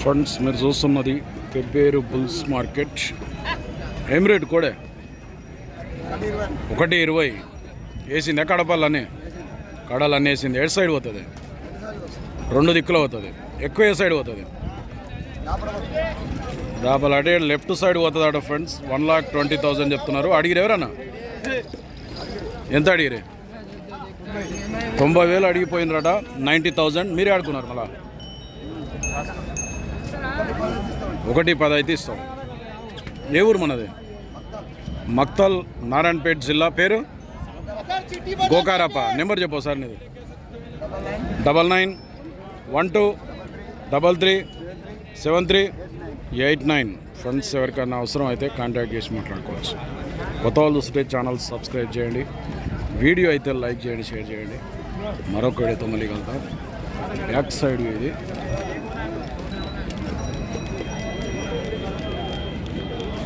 Friends మీరు చూస్తున్నది Pebbair bulls market. ఏం రేటు కూడా? ఒకటి ఇరవై. వేసింది కడపాలని కడాలని వేసింది. ఎడ్ సైడ్ పోతుంది? రెండు దిక్కులు పోతుంది. ఎక్కువ ఏ సైడ్ పోతుంది? దాపలు అటే లెఫ్ట్ సైడ్ పోతుంది అట friends one lakh twenty thousand చెప్తున్నారు. అడిగిరు ఎవరన్నా? ఎంత అడిగిరే? తొంభై వేలు అడిగిపోయిందట నైంటీ థౌజండ్ మీరే ఆడుకున్నారు మళ్ళా? ఒకటి పది అయితే ఇస్తాం. ఏ ఊరు మనది? మక్తల్ నారాయణపేట జిల్లా పేరు? గోకారప్ప. నెంబర్ చెప్పు సార్ నీది. Double nine one two double three seven three eight nine. Friends ఎవరికైనా అవసరం అయితే కాంటాక్ట్ చేసి మాట్లాడుకోవచ్చు. కొత్త వాళ్ళు చూస్తే ఛానల్ సబ్స్క్రైబ్ చేయండి. వీడియో అయితే లైక్ చేయండి షేర్ చేయండి. మరొక వీడియోతో మళ్ళీ కలుద్దాం. బ్యాక్ సైడ్ ఇది.